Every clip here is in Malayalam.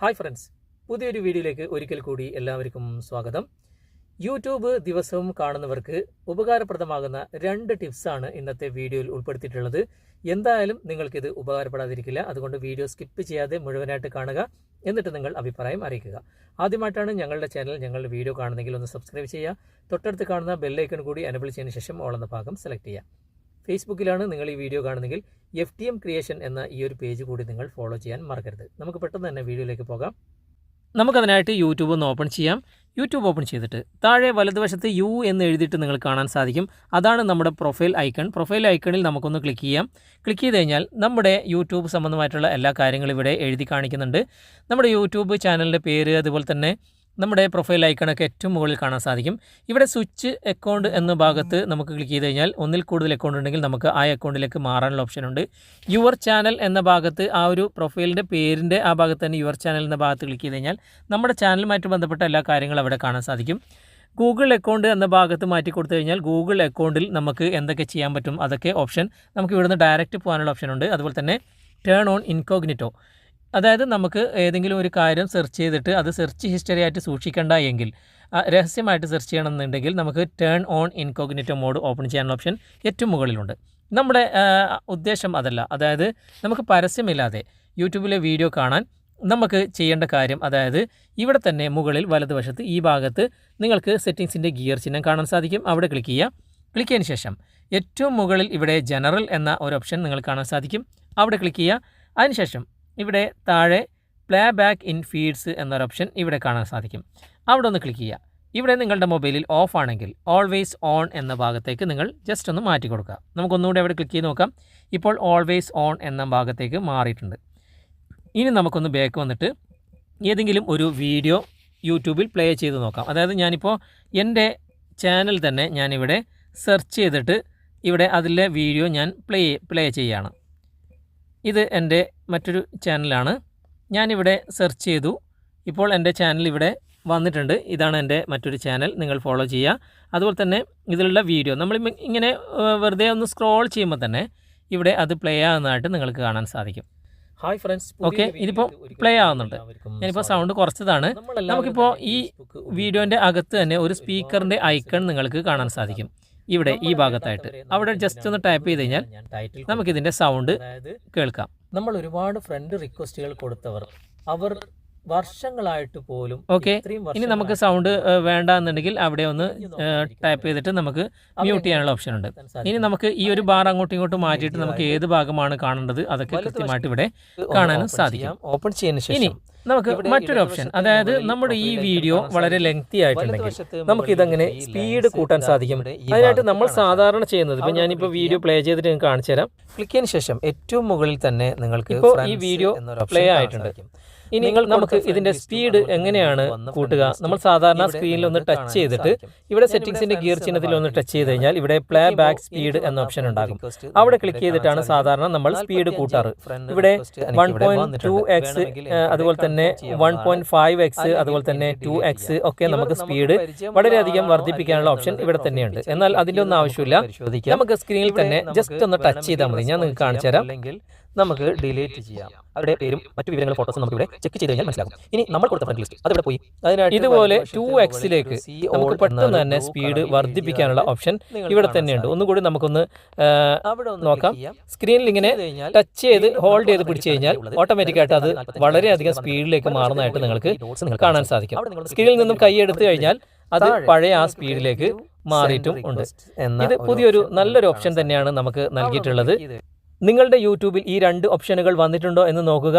ഹായ് ഫ്രണ്ട്സ് പുതിയൊരു വീഡിയോയിലേക്ക് ഒരിക്കൽ കൂടി എല്ലാവർക്കും സ്വാഗതം. യൂട്യൂബ് ദിവസവും കാണുന്നവർക്ക് ഉപകാരപ്രദമാകുന്ന രണ്ട് ടിപ്സാണ് ഇന്നത്തെ വീഡിയോയിൽ ഉൾപ്പെടുത്തിയിട്ടുള്ളത്. എന്തായാലും നിങ്ങൾക്കിത് ഉപകാരപ്പെടാതിരിക്കില്ല. അതുകൊണ്ട് വീഡിയോ സ്കിപ്പ് ചെയ്യാതെ മുഴുവനായിട്ട് കാണുക. എന്നിട്ട് നിങ്ങൾ അഭിപ്രായം അറിയിക്കുക. ആദ്യമായിട്ടാണ് ഞങ്ങളുടെ ചാനൽ ഞങ്ങളുടെ വീഡിയോ കാണുന്നെങ്കിൽ ഒന്ന് സബ്സ്ക്രൈബ് ചെയ്യുക. തൊട്ടടുത്ത് കാണുന്ന ബെല്ലൈക്കൺ കൂടി അനബിൾ ചെയ്തതിന് ശേഷം ഓൾ എന്ന ഭാഗം സെലക്ട് ചെയ്യുക. ഫേസ്ബുക്കിലാണ് നിങ്ങൾ ഈ വീഡിയോ കാണുന്നെങ്കിൽ എഫ് ടി എം ക്രിയേഷൻ എന്ന ഈ ഒരു പേജ് കൂടി നിങ്ങൾ ഫോളോ ചെയ്യാൻ മറക്കരുത്. നമുക്ക് പെട്ടെന്ന് തന്നെ വീഡിയോയിലേക്ക് പോകാം. നമുക്കതിനായിട്ട് യൂട്യൂബ് ഒന്ന് ഓപ്പൺ ചെയ്യാം. യൂട്യൂബ് ഓപ്പൺ ചെയ്തിട്ട് താഴെ വലതുവശത്ത് യു എന്ന് എഴുതിയിട്ട് നിങ്ങൾ കാണാൻ സാധിക്കും. അതാണ് നമ്മുടെ പ്രൊഫൈൽ ഐക്കൺ പ്രൊഫൈൽ ഐക്കണിൽ നമുക്കൊന്ന് ക്ലിക്ക് ചെയ്യാം. ക്ലിക്ക് ചെയ്ത് കഴിഞ്ഞാൽ നമ്മുടെ യൂട്യൂബ് സംബന്ധമായിട്ടുള്ള എല്ലാ കാര്യങ്ങളും ഇവിടെ എഴുതി കാണിക്കുന്നുണ്ട്. നമ്മുടെ യൂട്യൂബ് ചാനലിന്റെ പേര് അതുപോലെ തന്നെ നമ്മുടെ പ്രൊഫൈൽ ഐക്കണൊക്കെ ഏറ്റവും മുകളിൽ കാണാൻ സാധിക്കും. ഇവിടെ സ്വിച്ച് അക്കൗണ്ട് എന്ന ഭാഗത്ത് നമുക്ക് ക്ലിക്ക് ചെയ്ത് കഴിഞ്ഞാൽ ഒന്നിൽ കൂടുതൽ അക്കൗണ്ട് ഉണ്ടെങ്കിൽ നമുക്ക് ആ അക്കൗണ്ടിലേക്ക് മാറാനുള്ള ഓപ്ഷൻ ഉണ്ട്. യുവർ ചാനൽ എന്ന ഭാഗത്ത് ആ ഒരു പ്രൊഫൈലിന്റെ പേരിന്റെ ആ ഭാഗത്ത് തന്നെ യുവർ ചാനൽ എന്ന ഭാഗത്ത് ക്ലിക്ക് ചെയ്ത് കഴിഞ്ഞാൽ നമ്മുടെ ചാനലുമായിട്ട് ബന്ധപ്പെട്ട എല്ലാ കാര്യങ്ങളും അവിടെ കാണാൻ സാധിക്കും. ഗൂഗിൾ അക്കൗണ്ട് എന്ന ഭാഗത്ത് മാറ്റി കൊടുത്തു കഴിഞ്ഞാൽ ഗൂഗിൾ അക്കൗണ്ടിൽ നമുക്ക് എന്തൊക്കെ ചെയ്യാൻ പറ്റും? അതൊക്കെ ഓപ്ഷൻ നമുക്ക് ഇവിടുന്ന് ഡയറക്റ്റ് പോകാനുള്ള ഓപ്ഷൻ ഉണ്ട്. അതുപോലെ തന്നെ ടേൺ ഓൺ ഇൻകോഗ്നിറ്റോ അതായത് നമുക്ക് ഏതെങ്കിലും ഒരു കാര്യം സെർച്ച് ചെയ്തിട്ട് അത് സെർച്ച് ഹിസ്റ്ററി ആയിട്ട് സൂക്ഷിക്കേണ്ട എങ്കിൽ രഹസ്യമായിട്ട് സെർച്ച് ചെയ്യണമെന്നുണ്ടെങ്കിൽ നമുക്ക് turn on incognito mode open ചെയ്യാനുള്ള ഓപ്ഷൻ ഏറ്റവും മുകളിലുണ്ട്. നമ്മുടെ ഉദ്ദേശം അതല്ല. അതായത് നമുക്ക് പരസ്യമില്ലാതെ യൂട്യൂബിലെ വീഡിയോ കാണാൻ നമുക്ക് ചെയ്യേണ്ട കാര്യം അതായത് ഇവിടെ തന്നെ മുകളിൽ വലതുവശത്ത് ഈ ഭാഗത്ത് നിങ്ങൾക്ക് സെറ്റിങ്സിന്റെ ഗിയർ ചിഹ്നം കാണാൻ സാധിക്കും. അവിടെ ക്ലിക്ക് ചെയ്യുക. ക്ലിക്ക് ചെയ്തതിന് ശേഷം ഏറ്റവും മുകളിൽ ഇവിടെ ജനറൽ എന്ന ഒരു ഓപ്ഷൻ നിങ്ങൾ കാണാൻ സാധിക്കും. അവിടെ ക്ലിക്ക് ചെയ്യുക. അതിനുശേഷം ഇവിടെ താഴെ പ്ലേ ബാക്ക് ഇൻ ഫീഡ്സ് എന്നൊരു ഓപ്ഷൻ ഇവിടെ കാണാൻ സാധിക്കും. അവിടെ ഒന്ന് ക്ലിക്ക് ചെയ്യുക. ഇവിടെ നിങ്ങളുടെ മൊബൈലിൽ ഓഫ് ആണെങ്കിൽ ഓൾവേസ് ഓൺ എന്ന ഭാഗത്തേക്ക് നിങ്ങൾ ജസ്റ്റ് ഒന്ന് മാറ്റി കൊടുക്കുക. നമുക്കൊന്നുകൂടി അവിടെ ക്ലിക്ക് ചെയ്ത് നോക്കാം. ഇപ്പോൾ ഓൾവേസ് ഓൺ എന്ന ഭാഗത്തേക്ക് മാറിയിട്ടുണ്ട്. ഇനി നമുക്കൊന്ന് ബാക്ക് വന്നിട്ട് ഏതെങ്കിലും ഒരു വീഡിയോ യൂട്യൂബിൽ പ്ലേ ചെയ്ത് നോക്കാം. അതായത് ഞാനിപ്പോൾ എന്റെ ചാനൽ തന്നെ ഞാനിവിടെ സെർച്ച് ചെയ്തിട്ട് ഇവിടെ അതിലെ വീഡിയോ ഞാൻ പ്ലേ പ്ലേ ചെയ്യുകയാണ്. ഇത് എന്റെ മറ്റൊരു ചാനലാണ്. ഞാനിവിടെ സെർച്ച് ചെയ്തു. ഇപ്പോൾ എന്റെ ചാനൽ ഇവിടെ വന്നിട്ടുണ്ട്. ഇതാണ് എന്റെ മറ്റൊരു ചാനൽ. നിങ്ങൾ ഫോളോ ചെയ്യുക. അതുപോലെ തന്നെ ഇതിലുള്ള വീഡിയോ. നമ്മൾ ഇങ്ങനെ വെറുതെ ഒന്ന് സ്ക്രോൾ ചെയ്യുമ്പോൾ തന്നെ ഇവിടെ അത് പ്ലേ ആകുന്നതായിട്ട് നിങ്ങൾക്ക് കാണാൻ സാധിക്കും. ഹായ് ഫ്രണ്ട്സ് ഓക്കെ ഇതിപ്പോൾ പ്ലേ ആവുന്നുണ്ട്. ഞാനിപ്പോൾ സൗണ്ട് കുറച്ചതാണ്. നമുക്കിപ്പോൾ ഈ വീഡിയോന്റെ അകത്ത് തന്നെ ഒരു സ്പീക്കറിന്റെ ഐക്കൺ നിങ്ങൾക്ക് കാണാൻ സാധിക്കും. ഇവിടെ ഈ ഭാഗത്തായിട്ട്. അവിടെ ജസ്റ്റ് ഒന്ന് ടൈപ്പ് ചെയ്ത് കഴിഞ്ഞാൽ ഇതിന്റെ സൗണ്ട് കേൾക്കാം. നമ്മൾ ഒരുപാട് ഫ്രണ്ട് റിക്വസ്റ്റുകൾ കൊടുത്തവർ അവർ വർഷങ്ങളായിട്ട് പോലും ഓക്കെ ഇനി നമുക്ക് സൗണ്ട് വേണ്ട എന്നുണ്ടെങ്കിൽ അവിടെ ഒന്ന് ടൈപ്പ് ചെയ്തിട്ട് നമുക്ക് മ്യൂട്ട് ചെയ്യാനുള്ള ഓപ്ഷൻ ഉണ്ട്. ഇനി നമുക്ക് ഈ ഒരു ബാർ അങ്ങോട്ടും ഇങ്ങോട്ടും മാറ്റിയിട്ട് നമുക്ക് ഏത് ഭാഗമാണ് കാണേണ്ടത് അതൊക്കെ കൃത്യമായിട്ട് ഇവിടെ കാണാനും സാധിക്കും. ഓപ്പൺ ചെയ്യുന്ന ഇനി ശേഷം നമുക്ക് മറ്റൊരു ഓപ്ഷൻ അതായത് നമ്മുടെ ഈ വീഡിയോ വളരെ. ലെങ്തി ആയിട്ടുണ്ടെങ്കിൽ നമുക്ക് ഇതങ്ങനെ സ്പീഡ് കൂട്ടാൻ സാധിക്കും. അതിനായിട്ട് നമ്മൾ സാധാരണ ചെയ്യുന്നത് ഇപ്പൊ ഞാനിപ്പോ വീഡിയോ പ്ലേ ചെയ്തിട്ട് നിങ്ങൾക്ക് കാണിച്ചു തരാം ക്ലിക്ക് ശേഷം ഏറ്റവും മുകളിൽ തന്നെ നിങ്ങൾക്ക് ഇപ്പോൾ ഈ വീഡിയോ പ്ലേ ആയിട്ടുണ്ടായിരിക്കും ആയിട്ടുണ്ട്. ഇനി നമുക്ക് ഇതിന്റെ സ്പീഡ് എങ്ങനെയാണ് കൂട്ടുക? നമ്മൾ സാധാരണ സ്ക്രീനിൽ ഒന്ന് ടച്ച് ചെയ്തിട്ട് ഇവിടെ സെറ്റിംഗ്സിന്റെ ഗിയർ ചിഹ്നത്തിൽ ഒന്ന് ടച്ച് ചെയ്ത് കഴിഞ്ഞാൽ ഇവിടെ പ്ലേ ബാക്ക് സ്പീഡ് എന്ന ഓപ്ഷൻ ഉണ്ടാകും. അവിടെ ക്ലിക്ക് ചെയ്തിട്ടാണ് സാധാരണ നമ്മൾ സ്പീഡ് കൂട്ടാറ്. ഇവിടെ വൺ പോയിന്റ് ടു എക്സ് അതുപോലെ തന്നെ വൺ പോയിന്റ് ഫൈവ് എക്സ് അതുപോലെ തന്നെ ടു എക്സ് ഒക്കെ നമുക്ക് സ്പീഡ് വളരെയധികം വർദ്ധിപ്പിക്കാനുള്ള ഓപ്ഷൻ ഇവിടെ തന്നെയുണ്ട്. എന്നാൽ അതിന്റെ അതിന്റെ ഒന്നും ആവശ്യമില്ല. നമുക്ക് സ്ക്രീനിൽ തന്നെ ജസ്റ്റ് ഒന്ന് ടച്ച് ചെയ്താൽ മതി. ഞാൻ നിങ്ങൾക്ക് കാണിച്ചു തരാം നമുക്ക് ഡിലീറ്റ് ചെയ്യാം. അവരുടെ പേരും മറ്റു വിവരങ്ങളും ഫോട്ടോസും നമുക്ക് ഇവിടെ ചെക്ക് ചെയ്ത് കഴിഞ്ഞാൽ മനസ്സിലാകും. ഇനി നമ്മൾ കൊടുത്ത ഫ്രണ്ട് ലിസ്റ്റ് അതിവിടെ പോയി? അതിനായിട്ട് ഇതുപോലെ ടു എക്സിലേക്ക് നമുക്ക് പെട്ടെന്ന് തന്നെ സ്പീഡ് വർദ്ധിപ്പിക്കാനുള്ള ഓപ്ഷൻ ഇവിടെ തന്നെയുണ്ട്. ഒന്നുകൂടി നമുക്കൊന്ന് അവിടെ നോക്കാം. സ്ക്രീനിൽ ഇങ്ങനെ ടച്ച് ചെയ്ത് ഹോൾഡ് ചെയ്ത് പിടിച്ചു കഴിഞ്ഞാൽ ഓട്ടോമാറ്റിക് ഓട്ടോമാറ്റിക്കായിട്ട് അത് 45 വളരെയധികം സ്പീഡിലേക്ക് മാറുന്നതായിട്ട് നിങ്ങൾക്ക് കാണാൻ സാധിക്കും. സ്ക്രീനിൽ നിന്നും കൈ എടുത്തു കഴിഞ്ഞാൽ അത് പഴയ ആ സ്പീഡിലേക്ക് മാറിയിട്ടും ഉണ്ട്. ഇത് പുതിയൊരു നല്ലൊരു ഓപ്ഷൻ തന്നെയാണ് നമുക്ക്. നൽകിയിട്ടുള്ളത്. നിങ്ങളുടെ യൂട്യൂബിൽ ഈ രണ്ട് ഓപ്ഷനുകൾ വന്നിട്ടുണ്ടോ എന്ന് നോക്കുക.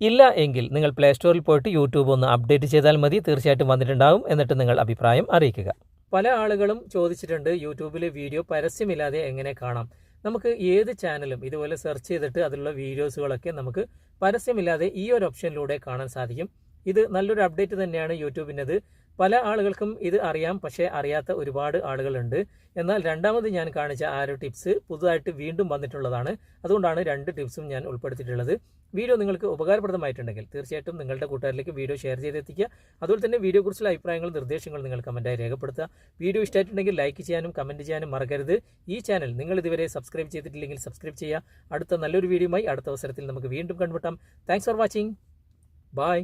ഇല്ല എങ്കിൽ നിങ്ങൾ പ്ലേ സ്റ്റോറിൽ പോയിട്ട് യൂട്യൂബ് ഒന്ന് അപ്ഡേറ്റ് ചെയ്താൽ മതി. തീർച്ചയായിട്ടും വന്നിട്ടുണ്ടാകും എന്നിട്ട് നിങ്ങൾ അഭിപ്രായം അറിയിക്കുക. പല ആളുകളും ചോദിച്ചിട്ടുണ്ട് യൂട്യൂബിലെ വീഡിയോ പരസ്യമില്ലാതെ എങ്ങനെ കാണാം. നമുക്ക് ഏത് ചാനലും ഇതുപോലെ സെർച്ച് ചെയ്തിട്ട് അതിലുള്ള വീഡിയോസുകളൊക്കെ നമുക്ക് പരസ്യമില്ലാതെ ഈ ഒരു ഓപ്ഷനിലൂടെ കാണാൻ സാധിക്കും. ഇത് നല്ലൊരു അപ്ഡേറ്റ് തന്നെയാണ് യൂട്യൂബിന്റെത്. പല ആളുകൾക്കും ഇത് അറിയാം പക്ഷേ അറിയാത്ത ഒരുപാട് ആളുകളുണ്ട്. എന്നാൽ രണ്ടാമത് ഞാൻ കാണിച്ച ആ ഒരു ടിപ്സ് പുതുതായിട്ട് വീണ്ടും വന്നിട്ടുള്ളതാണ്. അതുകൊണ്ടാണ് രണ്ട് ടിപ്സും ഞാൻ ഉൾപ്പെടുത്തിയിട്ടുള്ളത്. വീഡിയോ നിങ്ങൾക്ക് ഉപകാരപ്രദമായിട്ടുണ്ടെങ്കിൽ തീർച്ചയായിട്ടും നിങ്ങളുടെ കൂട്ടുകാരിലേക്ക് വീഡിയോ ഷെയർ ചെയ്തെത്തിക്കുക. അതുപോലെ തന്നെ വീഡിയോ വീഡിയോയെക്കുറിച്ചുള്ള അഭിപ്രായങ്ങളും നിർദ്ദേശങ്ങളും നിങ്ങൾ കമന്റായി രേഖപ്പെടുത്തുക. വീഡിയോ ഇഷ്ടമായിട്ടുണ്ടെങ്കിൽ ലൈക്ക് ചെയ്യാനും കമന്റ് ചെയ്യാനും മറക്കരുത്. ഈ ചാനൽ നിങ്ങൾ ഇതുവരെ സബ്സ്ക്രൈബ് ചെയ്തിട്ടില്ലെങ്കിൽ സബ്സ്ക്രൈബ് ചെയ്യുക. അടുത്ത നല്ലൊരു വീഡിയോയുമായി അടുത്ത അവസരത്തിൽ നമുക്ക് വീണ്ടും കണ്ടുമുട്ടാം. Thanks for watching. ബൈ.